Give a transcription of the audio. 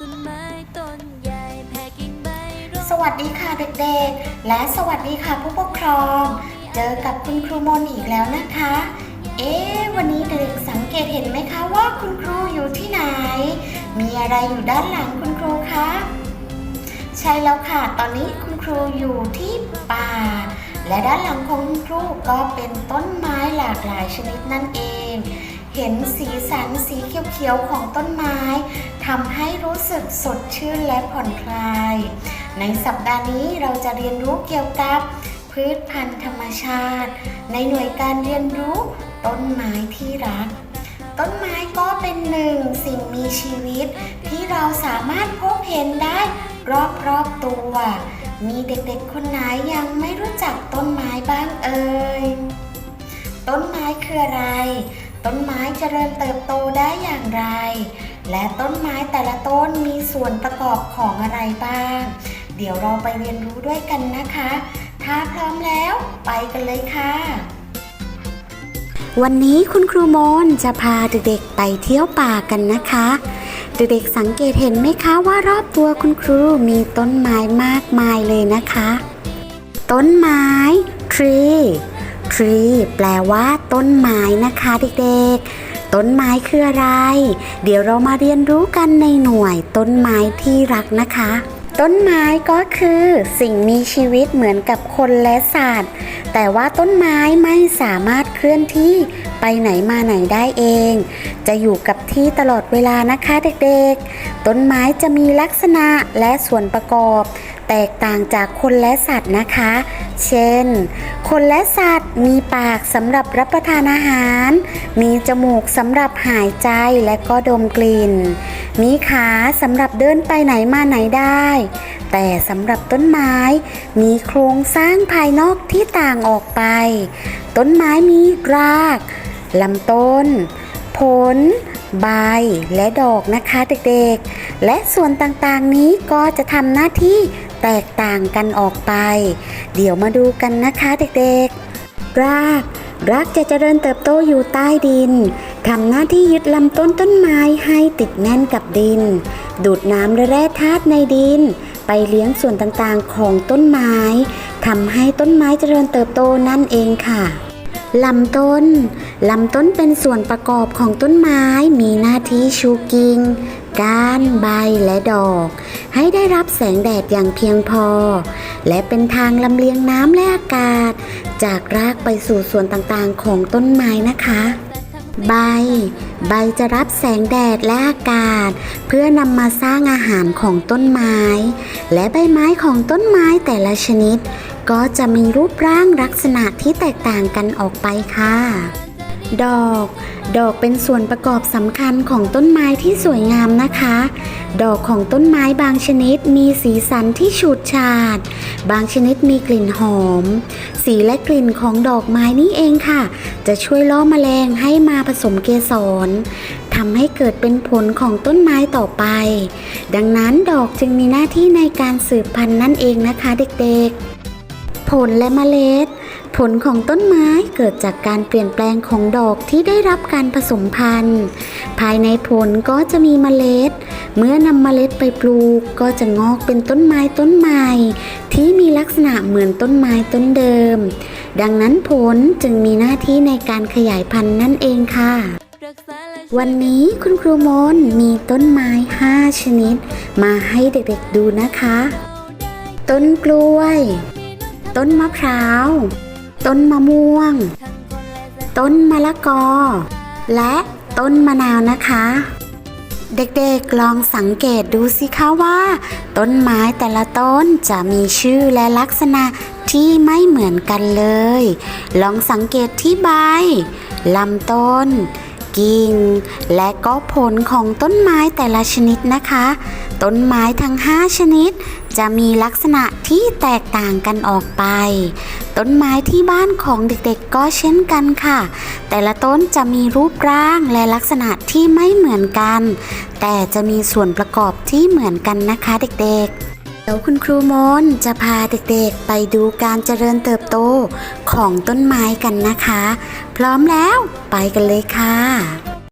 ต้นไม้ต้นใหญ่แผ่กิ่งใบร่มสวัสดีค่ะเด็กๆ และสวัสดีค่ะผู้ปกครอง เจอกับคุณครูมนอีกแล้วนะคะ เอ๊ะวันนี้เด็กๆสังเกตเห็นไหมคะว่าคุณครูอยู่ที่ไหน มีอะไรอยู่ด้านหลังคุณครูคะ ใช่แล้วค่ะ ตอนนี้คุณครูอยู่ที่ป่า และด้านหลังของคุณครูก็เป็นต้นไม้หลากหลายชนิดนั่นเอง เห็นสีสันสีเขียวๆของต้นไม้ทำให้รู้สึกสดชื่นและผ่อนคลาย ในสัปดาห์นี้เราจะเรียนรู้เกี่ยวกับพืชพันธุ์ธรรมชาติ ในหน่วยการเรียนรู้ต้นไม้ที่รัก ต้นไม้ก็เป็นหนึ่งสิ่งมีชีวิต ที่เราสามารถพบเห็นได้รอบๆตัว มีเด็กๆคนไหนยังไม่รู้จักต้นไม้บ้างเอ่ย ต้นไม้คืออะไร ต้นไม้เจริญเติบโตได้อย่างไร และต้นไม้แต่ละต้นมีส่วนประกอบของอะไรบ้าง เดี๋ยวเราไปเรียนรู้ด้วยกันนะคะ ถ้าพร้อมแล้วไปกันเลยค่ะ วันนี้คุณครูโมนจะพาเด็กๆไปเที่ยวป่ากันนะคะเด็กๆสังเกตเห็นไหมคะว่ารอบตัวคุณครูมีต้นไม้มากมายเลยนะคะ ต้นไม้ tree tree แปลว่าต้นไม้นะคะเด็กๆ ต้นไม้คืออะไร เดี๋ยวเรามาเรียนรู้กันในหน่วยต้นไม้ที่รักนะคะ ต้นไม้ก็คือสิ่งมีชีวิตเหมือนกับคนและสัตว์ แต่ว่าต้นไม้ไม่สามารถเคลื่อนที่ไปไหนมาไหนได้เอง จะอยู่กับที่ตลอดเวลานะคะเด็กๆ ต้นไม้จะมีลักษณะและส่วนประกอบ แตกต่างจากคนและสัตว์นะคะ เช่น คนและสัตว์มีปากสำหรับรับประทานอาหาร มีจมูกสำหรับหายใจและก็ดมกลิ่น มีขาสำหรับเดินไปไหนมาไหนได้ แต่สำหรับต้นไม้ มีโครงสร้างภายนอกที่ต่างออกไป ต้นไม้มีรากลำต้น ผล ใบ และดอกนะคะเด็กๆ และส่วนต่างๆนี้ก็จะทำหน้าที่ แตกต่างกันออกไป เดี๋ยวมาดูกันนะคะเด็กๆ ราก รากจะเจริญเติบโตอยู่ใต้ดินทำหน้าที่ยึดลำต้นต้นไม้ให้ติดแน่นกับดิน ดูดน้ำและแร่ธาตุในดิน ไปเลี้ยงส่วนต่างๆของต้นไม้ทำให้ต้นไม้เจริญเติบโตนั่นเองค่ะลำต้น ลำต้นเป็นส่วนประกอบของต้นไม้มีหน้าที่ชูกิ่ง ก้านใบและดอก ให้ได้รับแสงแดดอย่างเพียงพอ และเป็นทางลำเลียงน้ำและอากาศ จากรากไปสู่ส่วนต่างๆของต้นไม้นะคะ ใบ ใบจะรับแสงแดดและอากาศ เพื่อนำมาสร้างอาหารของต้นไม้ และใบไม้ของต้นไม้แต่ละชนิด ก็จะมีรูปร่างลักษณะที่แตกต่างกันออกไปค่ะ ดอก ดอกเป็นส่วนประกอบสำคัญของต้นไม้ที่สวยงามนะคะ ดอกของต้นไม้บางชนิดมีสีสันที่ฉูดฉาด บางชนิดมีกลิ่นหอม สีและกลิ่นของดอกไม้นี่เองค่ะ จะช่วยล่อแมลงให้มาผสมเกสรทำให้เกิดเป็นผลของต้นไม้ต่อไป ดังนั้นดอกจึงมีหน้าที่ในการสืบพันธุ์นั่นเองนะคะเด็กๆ ผลและเมล็ด ผลของต้นไม้เกิดจากการเปลี่ยนแปลงของดอกที่ได้รับการผสมพันธุ์ ภายในผลก็จะมีเมล็ด เมื่อนำเมล็ดไปปลูกก็จะงอกเป็นต้นไม้ต้นใหม่ที่มีลักษณะเหมือนต้นไม้ต้นเดิม ดังนั้นผลจึงมีหน้าที่ในการขยายพันธุ์นั่นเองค่ะ วันนี้คุณครูมนมีต้นไม้ 5 ชนิด มาให้เด็กๆดูนะคะ ต้นกล้วย ต้นมะพร้าว ต้นมะม่วง ต้นมะละกอ และต้นมะนาวนะคะ เด็กๆลองสังเกตดูสิคะว่า ต้นไม้แต่ละต้นจะมีชื่อและลักษณะที่ไม่เหมือนกันเลย ลองสังเกตที่ใบลำต้น กิ่ง และก็ผลของต้นไม้แต่ละชนิดนะคะ ต้นไม้ทั้ง 5 ชนิด จะมีลักษณะที่แตกต่างกันออกไป ต้นไม้ที่บ้านของเด็กๆก็เช่นกันค่ะ แต่ละต้นจะมีรูปร่างและลักษณะที่ไม่เหมือนกัน แต่จะมีส่วนประกอบที่เหมือนกันนะคะเด็กๆเดี๋ยวคุณครูมนจะพาเด็กๆ ไปดูการเจริญเติบโตของต้นไม้กันนะคะ พร้อมแล้วไปกันเลยค่ะ